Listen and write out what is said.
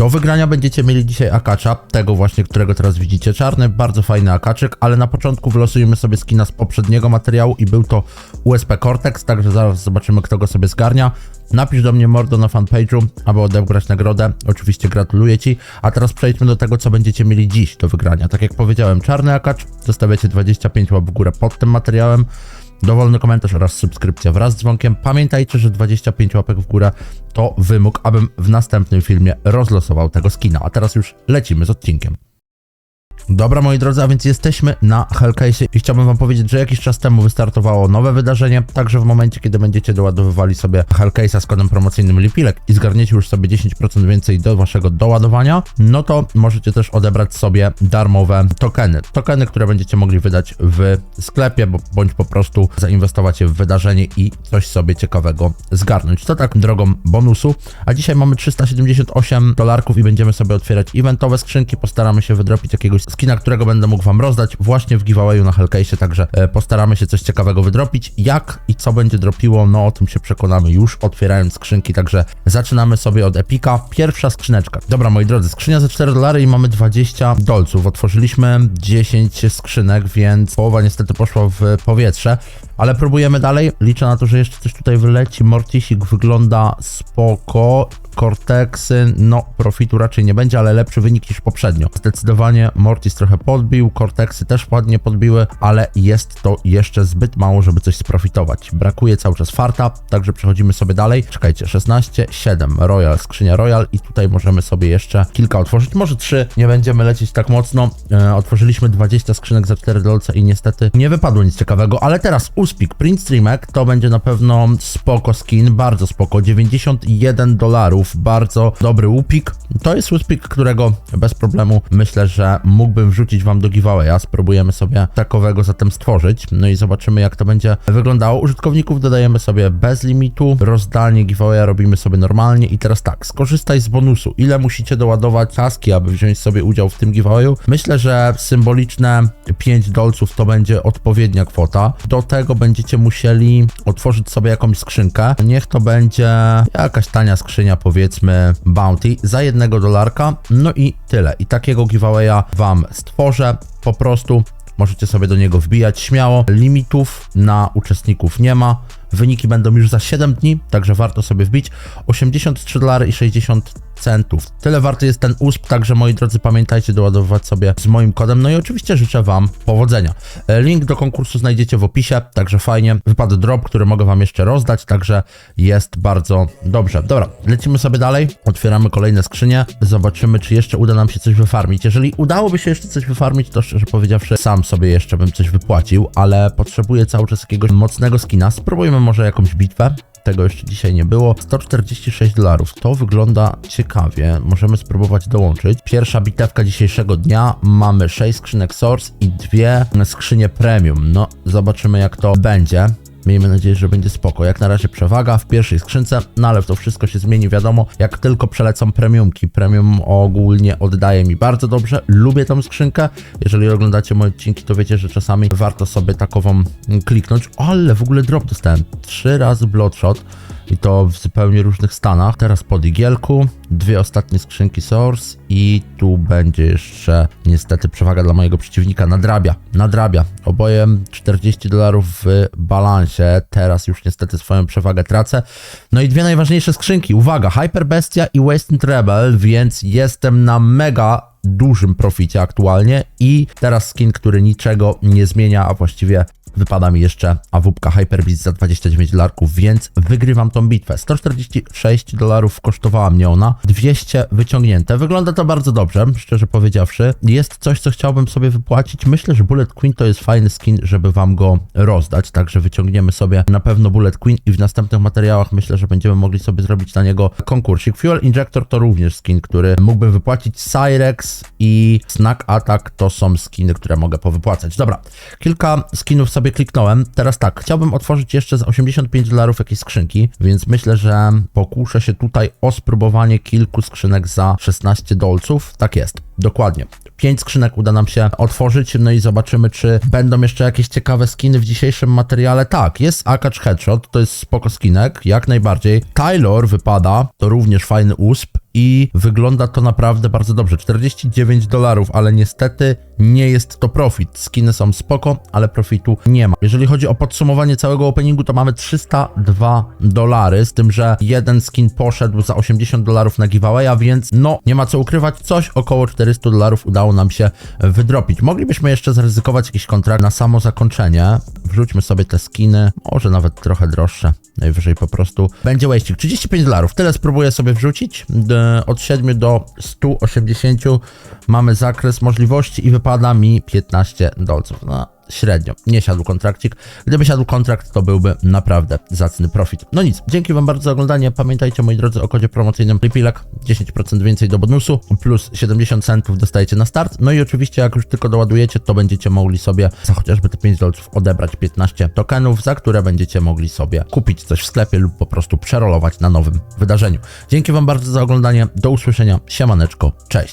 Do wygrania będziecie mieli dzisiaj akacza, tego właśnie, którego teraz widzicie. Czarny, bardzo fajny akaczyk, ale na początku wylosujemy sobie skina z poprzedniego materiału i był to USP Cortex, także zaraz zobaczymy, kto go sobie zgarnia. Napisz do mnie mordo na fanpage'u, aby odebrać nagrodę. Oczywiście gratuluję Ci. A teraz przejdźmy do tego, co będziecie mieli dziś do wygrania. Tak jak powiedziałem, czarny akacz, zostawiacie 25 łap w górę pod tym materiałem. Dowolny komentarz oraz subskrypcja wraz z dzwonkiem. Pamiętajcie, że 25 łapek w górę to wymóg, abym w następnym filmie rozlosował tego skina. A teraz już lecimy z odcinkiem. Dobra, moi drodzy, a więc jesteśmy na Hellcase i chciałbym wam powiedzieć, że jakiś czas temu wystartowało nowe wydarzenie, także w momencie, kiedy będziecie doładowywali sobie Hellcase'a z kodem promocyjnym Lipilek i zgarniecie już sobie 10% więcej do waszego doładowania, no to możecie też odebrać sobie darmowe tokeny. Tokeny, które będziecie mogli wydać w sklepie, bądź po prostu zainwestować je w wydarzenie i coś sobie ciekawego zgarnąć. To tak drogą bonusu, a dzisiaj mamy 378 dolarków i będziemy sobie otwierać eventowe skrzynki, postaramy się wydropić jakiegoś skina, którego będę mógł wam rozdać właśnie w giveawayu na Hellcase, także e, postaramy się coś ciekawego wydropić. Jak i co będzie dropiło, no o tym się przekonamy już otwierając skrzynki, także zaczynamy sobie od Epika. Pierwsza skrzyneczka. Dobra, moi drodzy, skrzynia za 4 dolary i mamy 20 dolców. Otworzyliśmy 10 skrzynek, więc połowa niestety poszła w powietrze, ale próbujemy dalej. Liczę na to, że jeszcze coś tutaj wyleci. Mortisik wygląda spoko. Cortexy, no profitu raczej nie będzie, ale lepszy wynik niż poprzednio. Zdecydowanie Mortis trochę podbił, Cortexy też ładnie podbiły, ale jest to jeszcze zbyt mało, żeby coś sprofitować. Brakuje cały czas farta, także przechodzimy sobie dalej. Czekajcie, 16, 7, Royal, skrzynia Royal i tutaj możemy sobie jeszcze kilka otworzyć, może 3, nie będziemy lecieć tak mocno. E, otworzyliśmy 20 skrzynek za 4 dolce i niestety nie wypadło nic ciekawego, ale teraz Uspik, Print Streamek, to będzie na pewno spoko skin, bardzo spoko, 91 dolarów, bardzo dobry łupik. To jest łupik, którego bez problemu myślę, że mógłbym wrzucić wam do giveawaya. Spróbujemy sobie takowego zatem stworzyć. No i zobaczymy jak to będzie wyglądało. Użytkowników dodajemy sobie bez limitu. Rozdanie giveawaya robimy sobie normalnie. I teraz tak, skorzystaj z bonusu. Ile musicie doładować taski, aby wziąć sobie udział w tym giveawayu? Myślę, że symboliczne 5 dolców to będzie odpowiednia kwota. Do tego będziecie musieli otworzyć sobie jakąś skrzynkę. Niech to będzie jakaś tania skrzynia, powiedzmy bounty za jednego dolarka. No i tyle. I takiego giveawaya wam stworzę. Po prostu możecie sobie do niego wbijać śmiało. Limitów na uczestników nie ma. Wyniki będą już za 7 dni, także warto sobie wbić. 83 dolary i 60 centów. Tyle warty jest ten USP, także moi drodzy pamiętajcie doładowywać sobie z moim kodem. No i oczywiście życzę wam powodzenia. E, Link do konkursu znajdziecie w opisie, także fajnie. Wypadł drop, który mogę wam jeszcze rozdać, także jest bardzo dobrze. Dobra, lecimy sobie dalej. Otwieramy kolejne skrzynie. Zobaczymy, czy jeszcze uda nam się coś wyfarmić. Jeżeli udałoby się jeszcze coś wyfarmić, to szczerze powiedziawszy, sam sobie jeszcze bym coś wypłacił, ale potrzebuję cały czas jakiegoś mocnego skina. Spróbujmy może jakąś bitwę. Tego jeszcze dzisiaj nie było. 146 dolarów. To wygląda ciekawie. Możemy spróbować dołączyć. Pierwsza bitewka dzisiejszego dnia. Mamy 6 skrzynek Source i dwie skrzynie Premium. No, zobaczymy jak to będzie. Miejmy nadzieję, że będzie spoko. Jak na razie przewaga w pierwszej skrzynce, no ale to wszystko się zmieni, wiadomo, jak tylko przelecą premiumki. Premium ogólnie oddaje mi bardzo dobrze. Lubię tą skrzynkę. Jeżeli oglądacie moje odcinki, to wiecie, że czasami warto sobie takową kliknąć. Ale w ogóle drop dostałem. Trzy razy Bloodshot i to w zupełnie różnych stanach. Teraz po digielku, dwie ostatnie skrzynki Source i tu będzie jeszcze niestety przewaga dla mojego przeciwnika. Nadrabia, nadrabia. Oboje 40 dolarów w balansie. Teraz już niestety swoją przewagę tracę. No i dwie najważniejsze skrzynki. Uwaga, Hyper Bestia i Wasted Rebel, więc jestem na mega dużym proficie aktualnie i teraz skin, który niczego nie zmienia, a właściwie wypada mi jeszcze AWP Hyper Beast za 29 dolarków, więc wygrywam tą bitwę. 146 dolarów kosztowała mnie ona, 200 wyciągnięte. Wygląda to bardzo dobrze, szczerze powiedziawszy. Jest coś, co chciałbym sobie wypłacić. Myślę, że Bullet Queen to jest fajny skin, żeby wam go rozdać, także wyciągniemy sobie na pewno Bullet Queen i w następnych materiałach myślę, że będziemy mogli sobie zrobić na niego konkursik. Fuel Injector to również skin, który mógłbym wypłacić. Cyrex i Snack Attack to są skiny, które mogę powypłacać. Dobra, kilka skinów sobie kliknąłem. Teraz tak, chciałbym otworzyć jeszcze za 85 dolarów jakieś skrzynki, więc myślę, że pokuszę się tutaj o spróbowanie kilku skrzynek za 16 dolców. Tak jest, dokładnie. 5 skrzynek uda nam się otworzyć, no i zobaczymy, czy będą jeszcze jakieś ciekawe skiny w dzisiejszym materiale. Tak, jest Akacz Headshot, to jest spoko skinek, jak najbardziej. Tylor wypada, to również fajny USP. I wygląda to naprawdę bardzo dobrze. 49 dolarów, ale niestety nie jest to profit. Skiny są spoko, ale profitu nie ma. Jeżeli chodzi o podsumowanie całego openingu, to mamy 302 dolary, z tym, że jeden skin poszedł za 80 dolarów na giveawaya, więc no, nie ma co ukrywać, coś około 400 dolarów udało nam się wydropić. Moglibyśmy jeszcze zaryzykować jakiś kontrakt na samo zakończenie. Wrzućmy sobie te skiny, może nawet trochę droższe. Najwyżej po prostu będzie wasting. 35 dolarów, tyle spróbuję sobie wrzucić. Od 7 do 180 mamy zakres możliwości i wypada mi 15 dolców. No, średnio. Nie siadł kontrakcik. Gdyby siadł kontrakt, to byłby naprawdę zacny profit. No nic, dzięki Wam bardzo za oglądanie. Pamiętajcie, moi drodzy, o kodzie promocyjnym Ripilak 10% więcej do bonusu, plus 70 centów dostajecie na start. No i oczywiście, jak już tylko doładujecie, to będziecie mogli sobie za chociażby te 5 dolców odebrać 15 tokenów, za które będziecie mogli sobie kupić coś w sklepie lub po prostu przerolować na nowym wydarzeniu. Dzięki Wam bardzo za oglądanie. Do usłyszenia. Siemaneczko. Cześć.